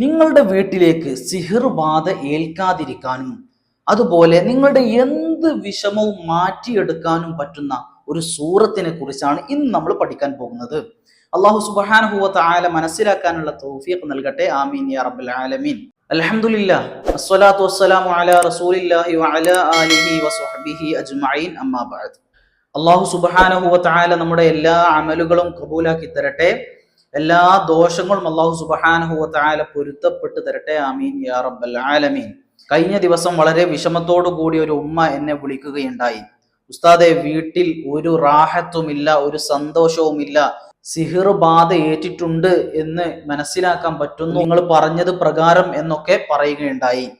നിങ്ങളുടെ വീട്ടിലേക്ക് സിഹിർ ഏൽക്കാതിരിക്കാനും അതുപോലെ നിങ്ങളുടെ എന്ത് വിഷമവും മാറ്റിയെടുക്കാനും പറ്റുന്ന ഒരു സൂറത്തിനെ കുറിച്ചാണ് ഇന്ന് നമ്മൾ പഠിക്കാൻ പോകുന്നത്. അള്ളാഹു സുബാനുഭൂവത്ത് ആല മനസ്സിലാക്കാനുള്ള തൗഫീഖ് നൽകട്ടെ. ആമീൻ യാ റബ്ബൽ ആലമീൻ. അസ്സലാത്തു വസ്സലാമു അലാ റസൂലില്ലാഹി ആലിഹി അജ്മഈൻ. അമ്മാ അള്ളാഹു സുബാനഹുവത്ത് ആല നമ്മുടെ എല്ലാ അമലുകളും കബൂലാക്കി തരട്ടെ. എല്ലാ ദോഷങ്ങളും അള്ളാഹു സുബാനഹുല പൊരുത്തപ്പെട്ട് തരട്ടെ ആമീൻ. യാ റബ്ബൽ ആലമീൻ. കഴിഞ്ഞ ദിവസം വളരെ വിഷമത്തോടു കൂടി ഒരു ഉമ്മ എന്നെ വിളിക്കുകയുണ്ടായി. ഉസ്താദെ വീട്ടിൽ ഒരു റാഹത്തുമില്ല ഒരു സന്തോഷവുമില്ല. സിഹിർ ബാധ ഏറ്റിട്ടുണ്ട് എന്ന് മനസ്സിലാക്കാൻ പറ്റുന്നു. നിങ്ങൾ പറഞ്ഞത് പ്രകാരം എന്നൊക്കെ പറയുകയുണ്ടായി.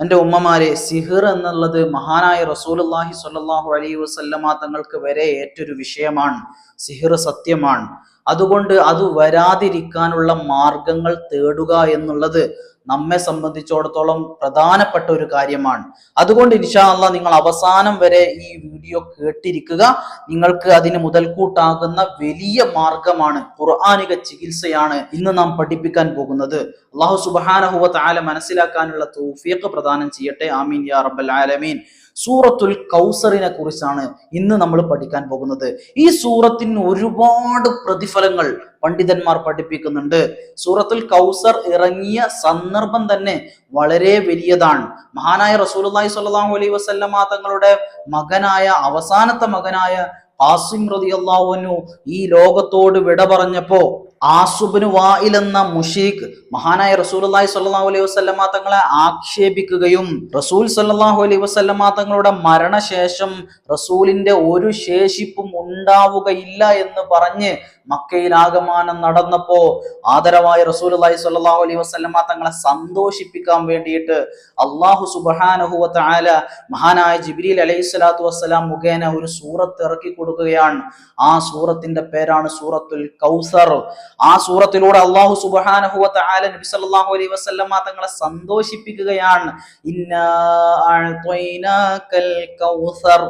എന്റെ ഉമ്മമാരെ സിഹിർ എന്നുള്ളത് മഹാനായ റസൂലുള്ളാഹി സ്വല്ലല്ലാഹു അലൈഹി വസല്ലമ തങ്ങൾക്ക് വരെ ഏറ്റൊരു വിഷയമാണ്. സിഹിർ സത്യമാണ്. അതുകൊണ്ട് അത് വരാതിരിക്കാനുള്ള മാർഗങ്ങൾ തേടുക എന്നുള്ളത് നമ്മെ സംബന്ധിച്ചിടത്തോളം പ്രധാനപ്പെട്ട ഒരു കാര്യമാണ്. അതുകൊണ്ട് ഇൻഷാ അല്ല നിങ്ങൾ അവസാനം വരെ ഈ വീഡിയോ കേട്ടിരിക്കുക. നിങ്ങൾക്ക് അതിന് മുതൽക്കൂട്ടാകുന്ന വലിയ മാർഗമാണ് ഖുർആാനിക ചികിത്സയാണ് ഇന്ന് നാം പഠിപ്പിക്കാൻ പോകുന്നത്. അള്ളാഹു സുബാനഹുവ താല മനസ്സിലാക്കാനുള്ള തൗഫീഖ് പ്രദാനം ചെയ്യട്ടെ. ആമീൻ യാ റബ്ബൽ ആലമീൻ. സൂറത്തുൽ കൗസറിനെ കുറിച്ചാണ് ഇന്ന് നമ്മൾ പഠിക്കാൻ പോകുന്നത്. ഈ സൂറത്തിന് ഒരുപാട് പ്രതിഫലങ്ങൾ പണ്ഡിതന്മാർ പഠിപ്പിക്കുന്നുണ്ട്. സൂറത്തുൽ കൗസർ ഇറങ്ങിയ സന്ദർഭം തന്നെ വളരെ വലിയതാണ്. മഹാനായ റസൂലുള്ളാഹി സ്വല്ലല്ലാഹു അലൈഹി വസല്ലമ തങ്ങളുടെ മകനായ അവസാനത്തെ മകനായ ഹാസിം റളിയല്ലാഹു അൻഹു ഈ ലോകത്തോട് വിട പറഞ്ഞപ്പോ ആസുബിന് വായിൽ എന്ന മുഷീഖ് മഹാനായ റസൂൽ റസൂലുള്ളാഹി സ്വല്ലല്ലാഹു അലൈഹി വസ്ലമ തങ്ങളെ ആക്ഷേപിക്കുകയും റസൂൽ സല്ലാഹു അലൈഹി വസ്ലമ തങ്ങളുടെ മരണശേഷം റസൂലിന്റെ ഒരു ശേഷിപ്പും ഉണ്ടാവുകയില്ല എന്ന് പറഞ്ഞ് മക്കയിൽ ആഗമാനം നടന്നപ്പോ ആദരവായ റസൂൽ റസൂലുള്ളാഹി സ്വല്ലല്ലാഹു അലൈഹി വസല്ലമ തങ്ങളെ സന്തോഷിപ്പിക്കാൻ വേണ്ടിയിട്ട് അള്ളാഹു സുബ്ഹാനഹു വതആല മഹാനായ ജിബ്രീൽ അലൈഹി സ്വലാത്തു വസ്സലാം മുഖേന ഒരു സൂറത്ത് ഇറക്കി കൊടുക്കുകയാണ്. ആ സൂറത്തിന്റെ പേരാണ് സൂറത്തുൽ കൗസർ. ആ സൂറത്തിലൂടെ അള്ളാഹു സുബ്ഹാനഹു വതആല നബി സല്ലല്ലാഹു അലൈഹി വസല്ലമ തങ്ങളെ സന്തോഷിപ്പിക്കുകയാണ്. ഇന്നാ അഅ്തൈനാകൽ കൗസർ.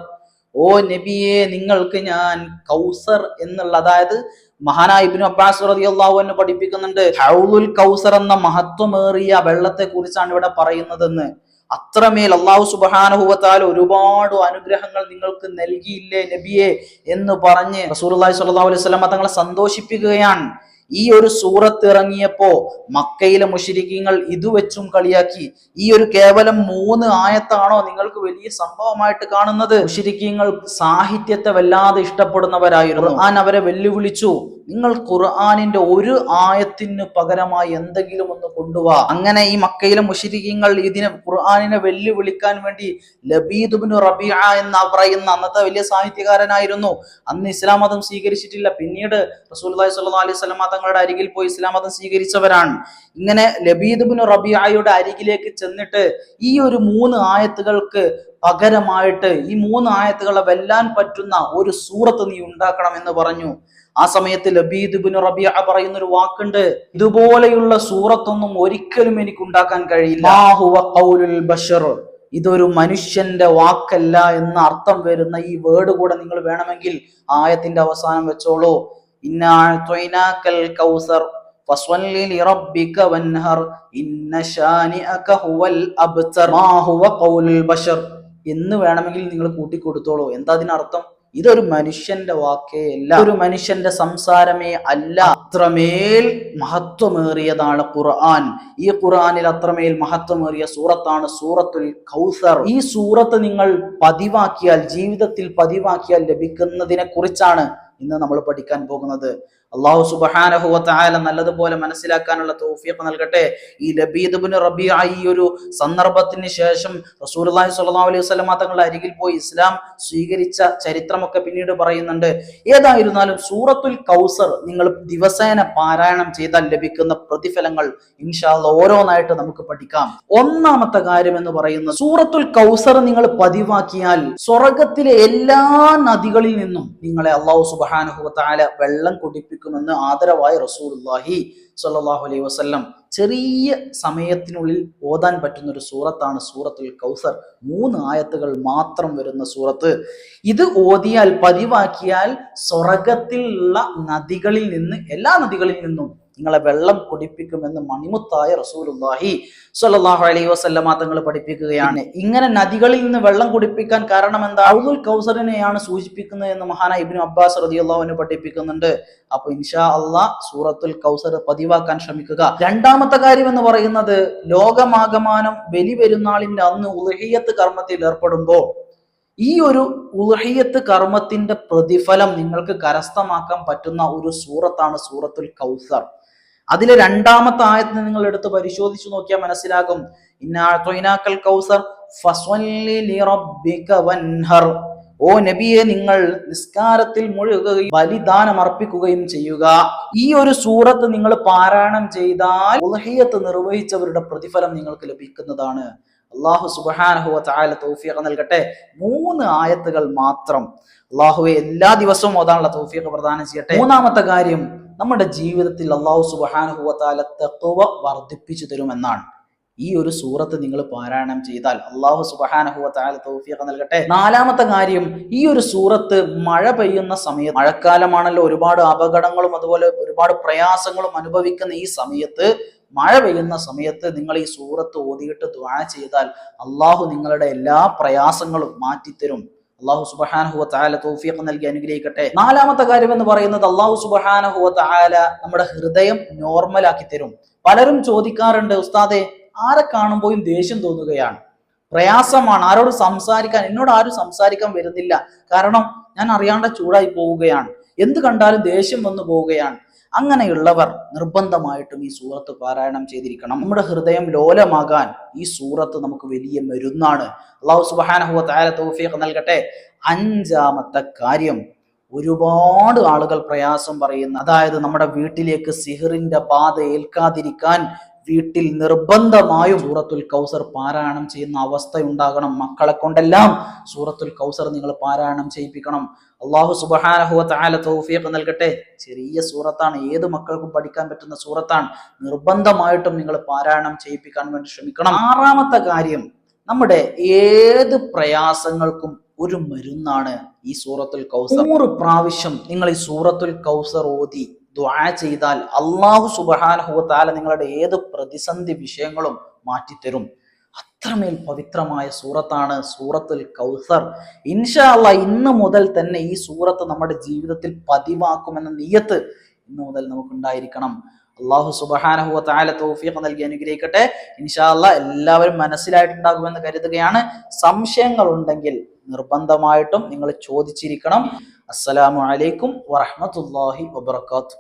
ഓ നബിയെ നിങ്ങൾക്ക് ഞാൻ കൗസർ എന്നുള്ള അതായത് മഹാനായ ഇബ്നു അബ്ബാസ് റളിയല്ലാഹു അൻഹു പഠിപ്പിക്കുന്നുണ്ട് ഹൗലുൽ കൗസർ എന്ന മഹത്വമേറിയ വെള്ളത്തെ കുറിച്ചാണ് ഇവിടെ പറയുന്നതെന്ന്. അത്രമേൽ അള്ളാഹു സുബാനുഭവത്താൽ ഒരുപാട് അനുഗ്രഹങ്ങൾ നിങ്ങൾക്ക് നൽകിയില്ലേ നബിയെ എന്ന് പറഞ്ഞ് റസൂലുള്ളാഹി സ്വല്ലല്ലാഹു അലൈഹി വസല്ലം തങ്ങളെ സന്തോഷിപ്പിക്കുകയാണ്. ഈ ഒരു സൂറത്ത് ഇറങ്ങിയപ്പോ മക്കയിലെ മുഷിരിക്കീങ്ങൾ ഇത് വെച്ചും കളിയാക്കി. ഈ ഒരു കേവലം മൂന്ന് ആയത്താണോ നിങ്ങൾക്ക് വലിയ സംഭവമായിട്ട് കാണുന്നത്? മുഷിരിക്കീങ്ങൾ സാഹിത്യത്തെ വല്ലാതെ ഇഷ്ടപ്പെടുന്നവരായിരുന്നു. ഖുർആൻ അവരെ വെല്ലുവിളിച്ചു. നിങ്ങൾ ഖുർആാനിന്റെ ഒരു ആയത്തിന് പകരമായി എന്തെങ്കിലും ഒന്ന് കൊണ്ടുപോവാ അങ്ങനെ ഈ മക്കയിലെ മുഷിരിക്കീങ്ങൾ ഇതിനെ ഖുർആാനിനെ വെല്ലുവിളിക്കാൻ വേണ്ടി ലബീദുബിന് റബിയ എന്ന് പറയുന്ന അന്നത്തെ വലിയ സാഹിത്യകാരനായിരുന്നു. അന്ന് ഇസ്ലാം മതം സ്വീകരിച്ചിട്ടില്ല. പിന്നീട് റസൂൽ അലൈഹി സല്ലല്ലാഹു അലൈഹി വസല്ലം തങ്ങളുടെ അരികിൽ പോയി ഇസ്ലാം മതം സ്വീകരിച്ചവരാണ്. ഇങ്ങനെ ലബീദ്ബിന് റബിയായുടെ അരികിലേക്ക് ചെന്നിട്ട് ഈ ഒരു മൂന്ന് ആയത്തുകൾക്ക് പകരമായിട്ട് ഈ മൂന്ന് ആയത്തുകളെ വെല്ലാൻ പറ്റുന്ന ഒരു സൂറത്ത് നീ ഉണ്ടാക്കണം എന്ന് പറഞ്ഞു. ആ സമയത്ത് ലബീദുബിന് റബിയ പറയുന്ന ഒരു വാക്കുണ്ട്. ഇതുപോലെയുള്ള സൂറത്തൊന്നും ഒരിക്കലും എനിക്ക് ഉണ്ടാക്കാൻ കഴിയില്ല. ബഷർ. ഇതൊരു മനുഷ്യന്റെ വാക്കല്ല എന്ന അർത്ഥം വരുന്ന ഈ വേർഡ് കൂടെ നിങ്ങൾ വേണമെങ്കിൽ ആയത്തിന്റെ അവസാനം വെച്ചോളൂ. കൗസർ എന്ന് വേണമെങ്കിൽ നിങ്ങൾ കൂട്ടിക്കൊടുത്തോളൂ. എന്താ അതിനർത്ഥം? ഇതൊരു മനുഷ്യന്റെ വാക്കേ അല്ല. ഒരു മനുഷ്യന്റെ സംസാരമേ അല്ല. അത്രമേൽ മഹത്വമേറിയതാണ് ഖുർആൻ. ഈ ഖുർആനിൽ അത്രമേൽ മഹത്വമേറിയ സൂറത്താണ് സൂറത്തുൽ കൗസർ. ഈ സൂറത്ത് നിങ്ങൾ പതിവാക്കിയാൽ ജീവിതത്തിൽ പതിവാക്കിയാൽ ലഭിക്കുന്നതിനെ കുറിച്ചാണ് ഇന്ന് നമ്മൾ പഠിക്കാൻ പോകുന്നത് അള്ളാഹു സുബഹാനഹു വതആല നല്ലതുപോലെ മനസ്സിലാക്കാനുള്ള തൗഫീഖ് നൽകട്ടെ. ഈ ലബീദ് ഇബ്നു റബീഅ ഈ ഒരു സന്ദർഭത്തിന് ശേഷം റസൂലുള്ളാഹി സ്വല്ലല്ലാഹു അലൈഹി വസല്ലമ തങ്ങളുടെ അരികിൽ പോയി ഇസ്ലാം സ്വീകരിച്ച ചരിത്രമൊക്കെ പിന്നീട് പറയുന്നുണ്ട്. ഏതായിരുന്നാലും സൂറത്തുൽ കൗസർ നിങ്ങൾ ദിവസേന പാരായണം ചെയ്താൽ ലഭിക്കുന്ന പ്രതിഫലങ്ങൾ ഇൻഷാല്ല ഓരോന്നായിട്ട് നമുക്ക് പഠിക്കാം. ഒന്നാമത്തെ കാര്യം എന്ന് പറയുന്നത് സൂറത്തുൽ കൗസർ നിങ്ങൾ പതിവാക്കിയാൽ സ്വർഗത്തിലെ എല്ലാ നദികളിൽ നിന്നും നിങ്ങളെ അള്ളാഹു സുബഹാനഹു വെള്ളം വെള്ളം കുടിപ്പിക്കുമെന്ന് ആദരവായ റസൂലുള്ളാഹി സ്വല്ലല്ലാഹു അലൈഹി വസല്ലം ചെറിയ സമയത്തിനുള്ളിൽ ഓതാൻ പറ്റുന്ന ഒരു സൂറത്താണ് സൂറത്തുൽ കൗസർ. മൂന്ന് ആയത്തുകൾ മാത്രം വരുന്ന സൂറത്ത്. ഇത് ഓതിയാൽ പതിവാക്കിയാൽ സ്വർഗത്തിലുള്ള നദികളിൽ നിന്ന് എല്ലാ നദികളിൽ നിന്നും നിങ്ങളെ വെള്ളം കുടിപ്പിക്കുമെന്ന് മണിമുത്തായ റസൂലുള്ളാഹി സ്വല്ലല്ലാഹു അലൈഹി വസല്ലമ തങ്ങൾ പഠിപ്പിക്കുകയാണ്. ഇങ്ങനെ നദികളിൽ നിന്ന് വെള്ളം കുടിപ്പിക്കാൻ കാരണം എന്താ? അബ്ദുൽ കൗസറിനെയാണ് സൂചിപ്പിക്കുന്നത് എന്ന് മഹാന ഇബ്നു അബ്ബാസ് റളിയല്ലാഹു പഠിപ്പിക്കുന്നുണ്ട്. അപ്പൊ ഇൻഷാ അള്ളാ സൂറത്തുൽ കൗസർ പതിവാക്കാൻ ശ്രമിക്കുക. രണ്ടാമത്തെ കാര്യം എന്ന് പറയുന്നത് ലോകമാകമാനം ബലി പെരുന്നാളിന്റെ അന്ന് ഉലഹിയത്ത് കർമ്മത്തിൽ ഏർപ്പെടുമ്പോൾ ഈ ഒരു ഉൽഹിയത്ത് കർമ്മത്തിന്റെ പ്രതിഫലം നിങ്ങൾക്ക് കരസ്ഥമാക്കാൻ പറ്റുന്ന ഒരു സൂറത്താണ് സൂറത്തുൽ കൗസർ. അതിലെ രണ്ടാമത്തെ ആയത്തിന് നിങ്ങൾ എടുത്ത് പരിശോധിച്ചു നോക്കിയാൽ മനസ്സിലാകും. കൗസർ ഓ നബിയെ നിങ്ങൾ നിസ്കാരത്തിൽ മുഴുകുകയും ബലിദാനം അർപ്പിക്കുകയും ചെയ്യുക. ഈ ഒരു സൂറത്ത് നിങ്ങൾ പാരായണം ചെയ്താൽ ഉലഹിയത്ത് നിർവഹിച്ചവരുടെ പ്രതിഫലം നിങ്ങൾക്ക് ലഭിക്കുന്നതാണ്. അള്ളാഹു സുബാനഹുവ ചായ തൗഫീഖ് നൽകട്ടെ. മൂന്ന് ആയത്തുകൾ മാത്രം. അള്ളാഹുവെ എല്ലാ ദിവസവും ഓതാനുള്ള തൗഫീഖ് പ്രദാനം ചെയ്യട്ടെ. മൂന്നാമത്തെ കാര്യം നമ്മുടെ ജീവിതത്തിൽ അള്ളാഹു സുബാനുഹുവത്താല താല തത്വ വർദ്ധിപ്പിച്ചു തരുമെന്നാണ്. ഈ ഒരു സൂറത്ത് നിങ്ങൾ പാരായണം ചെയ്താൽ അള്ളാഹു സുബഹാനഹുവ തോഫിയൊക്കെ തൗഫീഖ് നൽകട്ടെ. നാലാമത്തെ കാര്യം ഈ ഒരു സൂറത്ത് മഴ പെയ്യുന്ന സമയത്ത് മഴക്കാലമാണല്ലോ ഒരുപാട് അപകടങ്ങളും അതുപോലെ ഒരുപാട് പ്രയാസങ്ങളും അനുഭവിക്കുന്ന ഈ സമയത്ത് മഴ പെയ്യുന്ന സമയത്ത് നിങ്ങൾ ഈ സൂറത്ത് ഓതിയിട്ട് ദ്വാന ചെയ്താൽ അള്ളാഹു നിങ്ങളുടെ എല്ലാ പ്രയാസങ്ങളും മാറ്റിത്തരും. അള്ളാഹു സുബഹാനഹുവ താല തൗഫീഖ് നൽകി അനുഗ്രഹിക്കട്ടെ. നാലാമത്തെ കാര്യം എന്ന് പറയുന്നത് അള്ളാഹു സുബഹാനഹുവ താല നമ്മുടെ ഹൃദയം നോർമലാക്കി തരും. പലരും ചോദിക്കാറുണ്ട് ഉസ്താദെ ആരെ കാണുമ്പോഴും ദേഷ്യം തോന്നുകയാണ്? പ്രയാസമാണ് ആരോട് സംസാരിക്കാൻ എന്നോട് ആരും സംസാരിക്കാൻ വരുന്നില്ല. കാരണം ഞാൻ അറിയാണ്ട ചൂടായി പോവുകയാണ്. എന്ത് കണ്ടാലും ദേഷ്യം വന്നു പോവുകയാണ്. അങ്ങനെയുള്ളവർ നിർബന്ധമായിട്ടും ഈ സൂറത്ത് പാരായണം ചെയ്തിരിക്കണം. നമ്മുടെ ഹൃദയം ലോലമാകാൻ ഈ സൂറത്ത് നമുക്ക് വലിയ മരുന്നാണ്. അള്ളാഹു സുബാനഹുവ താര തൗഫീഖ് നൽകട്ടെ. അഞ്ചാമത്തെ കാര്യം ഒരുപാട് ആളുകൾ പ്രയാസം പറയുന്ന അതായത് നമ്മുടെ വീട്ടിലേക്ക് സിഹറിന്റെ പാത ഏൽക്കാതിരിക്കാൻ വീട്ടിൽ നിർബന്ധമായും സൂറത്തുൽ കൗസർ പാരായണം ചെയ്യുന്ന അവസ്ഥ ഉണ്ടാകണം മക്കളെ കൊണ്ടെല്ലാം സൂറത്തുൽ കൗസർ നിങ്ങൾ പാരായണം ചെയ്യിപ്പിക്കണം. അള്ളാഹു സുബഹാനഹുവ തൗഫീഖ് നൽകട്ടെ. ചെറിയ സൂറത്താണ് ഏത് മക്കൾക്കും പഠിക്കാൻ പറ്റുന്ന സൂറത്താണ്. നിർബന്ധമായിട്ടും നിങ്ങൾ പാരായണം ചെയ്യിപ്പിക്കാൻ വേണ്ടി ശ്രമിക്കണം. ആറാമത്തെ കാര്യം നമ്മുടെ ഏത് പ്രയാസങ്ങൾക്കും ഒരു മരുന്നാണ് ഈ സൂറത്തുൽ കൗസർ. നൂറ് പ്രാവശ്യം നിങ്ങൾ ഈ സൂറത്തുൽ കൗസർ ഓതി ദ്വാ ചെയ്താൽ അള്ളാഹു സുബഹാനഹുവത്താല നിങ്ങളുടെ ഏത് പ്രതിസന്ധി വിഷയങ്ങളും മാറ്റിത്തരും. അത്രമേൽ പവിത്രമായ സൂറത്താണ് സൂറത്തുൽ കൗസർ. ഇൻഷാ ഇന്ന് മുതൽ തന്നെ ഈ സൂറത്ത് നമ്മുടെ ജീവിതത്തിൽ പതിവാക്കുമെന്ന നീയത്ത് ഇന്ന് മുതൽ നമുക്കുണ്ടായിരിക്കണം. അള്ളാഹു സുബഹാനഹുവ താല തൗഫീഖ് നൽകി അനുഗ്രഹിക്കട്ടെ. ഇൻഷാ അല്ലാ എല്ലാവരും മനസ്സിലായിട്ടുണ്ടാകുമെന്ന് കരുതുകയാണ്. സംശയങ്ങൾ ഉണ്ടെങ്കിൽ നിർബന്ധമായിട്ടും നിങ്ങൾ ചോദിച്ചിരിക്കണം. അസ്സലാമു അലൈക്കും വറഹ്മത്തുള്ളാഹി വബർക്കാത്തു